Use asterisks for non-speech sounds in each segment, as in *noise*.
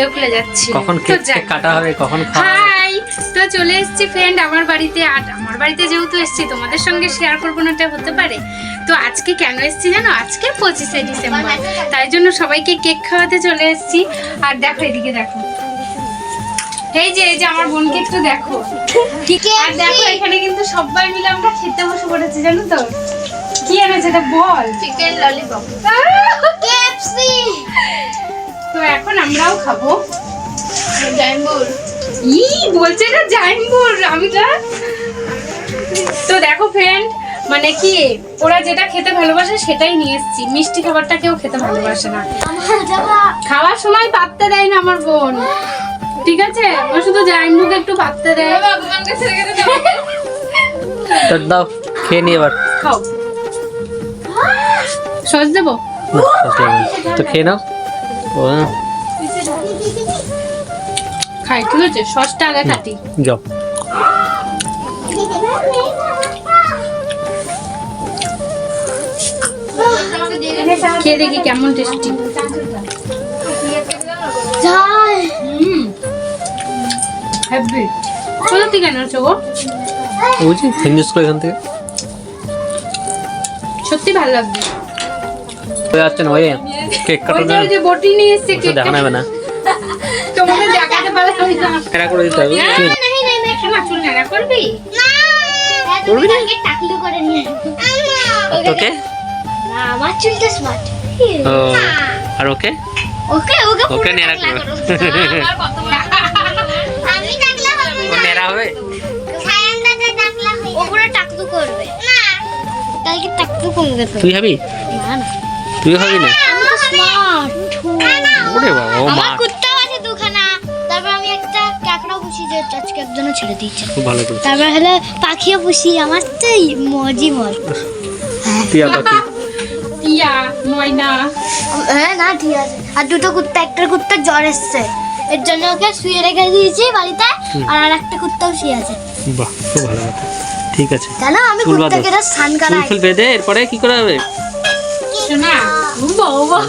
খুলে খুলে যাচ্ছি। কখন কেক কাটা হবে কখন খাওয়া হাই তো চলে এসেছি ফ্রেন্ড আমার বাড়িতে। আর আমার বাড়িতে যেহেতু এসেছি তোমাদের সঙ্গে শেয়ার করব না এটা হতে পারে। তো আজকে কেন এসেছি জানো? আজকে পঁচিশে ডিসেম্বর। তাই জন্য সবাইকে কেক খাওয়াতে চলে এসেছি। আর দেখো এদিকে দেখো। এই যে এই যে আমার বোনকে একটু দেখো। আর দেখো এখানে কিন্তু সবাই মিলে আমরা খেতে বসে পড়েছি জানো তো? কি এনেছে এটা বল। চিকেন ললিপপ কেএফসি তো এখন আমরাও খাব। জাম্বুর ই বলছে না জাইম্বুর আমি তো তো দেখো ফ্রেন্ড মানে কি ওরা যেটা খেতে ভালোবাসে সেটাই নিয়ে এসেছি। মিষ্টি খাবারটা কেউ খেতে ভালোবাসে না। খাওয়ার সময় পাততে দেয় না আমার বোন। ঠিক আছে? ও শুধু জাইম্বুকে একটু পাততে দেয়। দাও। খেয়ে নিয়ে এবার। খাও। সস দেবো। তো খেয়ে নাও। খাই ঠিক আছে? সসটা আগে কাটি। যাও। খেয়ে দেখি কেমন টেস্টি যাই। হুম। হ্যাপি কোথা থেকে এনেছো গো? বুঝি ফিনিশ করে এখান থেকে। সত্যি ভালো লাগবে হয়ে যাচ্ছেন হয়ে কেক কাটানো ওই যে বটি নিয়ে এসেছে কেক দেখা যাবে না। তোমাকে দেখাতে এরা করে দিতে হবে না না করবি? না। করবি না? করে নিয়ে ওকে? না আমার চুলটা স্মার্ট ও আর ওকে? ওকে ওকে ওকে করো। *laughs* আমি টাকলা হবে না হবে? ওগুলো টাকলু করবে। না। কালকে টাকলু তুই হবি না না। তুই হবি না? আমি তো স্মার্ট ওরে বাবা ও মা। আমার কুত্তাও আছে দুখানা। তারপর আমি একটা কাঁকড়া পুষি যে আজকে একজনও ছেড়ে দিয়েছে। খুব ভালো করেছিস। তারপর হলো পাখিও পুষি আমার তো মজি মজ টিয়া পাখি। টিয়া ময়না। হ্যাঁ না ঠিক আছে। আর দুটো কুত্তা একটা কুত্তা জ্বর এসছে। এর জন্য ওকে শুয়ে রেখে দিয়েছি বাড়িতে আর আর একটা কুত্তাও শুয়ে আছে। বাহ খুব ভালো কথা ঠিক আছে। জানো আমি কুত্তাকে স্নান করাই। ফুল বেঁধে এরপরে কি করে হবে? শোনা? বাবা।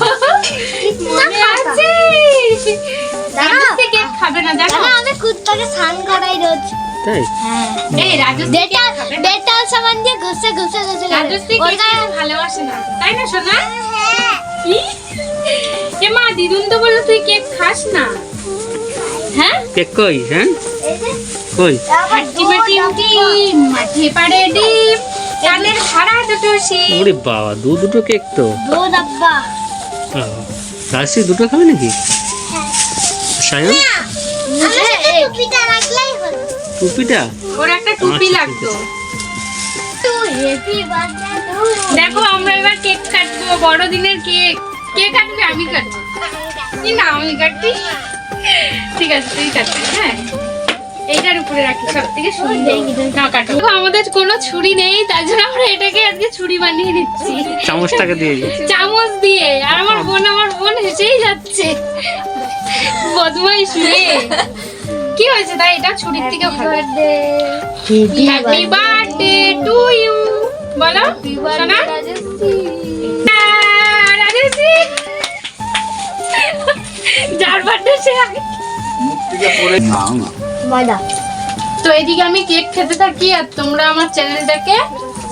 মনে আছে। দাদা। রাজশ্রী কেক খাবে না জানো আমি কুত্তাকে স্নান করাই রোজ। তাই? হ্যাঁ। এই রাজশ্রী ডেটা খাবে না। ডেটাল সাবান দিয়ে ঘষে ভালোবাসে না। তাই না সোনা হ্যাঁ। এ মা দিদুন তো বলল তুই কেক খাস না। হ্যাঁ? কেক কই হ্যাঁ? কই? বাটি ডিম মাঠে পাড়ে ডিম। কানের ভাড়া দুটো শিম ওরে বাবা দু দুটো কেক তো। দো ডাব্বা রাজশ্রী দুটো খাবে নাকি? সায়ন? টুপিটা রাখলেই হলো। টুপিটা? ওর একটা টুপি আচ্ছা, লাগতো। দেখো আমরা এবার কেক কাটবো বড়দিনের কেক। কে কাটবে? আমি কাটবো। না আমি কাটবি? ঠিক আছে তুই কাটবি হ্যাঁ। এইটার উপরে রাখি সব থেকে সুন্দর। না কাটো। আমাদের কোনো ছুরি নেই তার জন্য আমরা এটাকে আজকে ছুরি বানিয়ে দিচ্ছি। চামচটাকে দিয়ে চামচ দিয়ে আর আমার বোন আমার বোন হেসেই যাচ্ছে। বদমাইশ মেয়ে কি হয়েছে? তাই এটা ছুরির হ্যাপি বার্থডে টু ইউ বলো সোনা রাজেশি যার বার্থডে সে আগে ময়দা। তো এদিকে আমি কেক খেতে থাকি আর তোমরা আমার চ্যানেলটাকে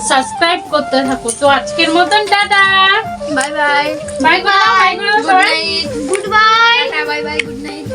সাবস্ক্রাইব করতে থাকো। তো আজকের মতন tata. Bye bye. Bye bye bye good night good bye bye. Bye good night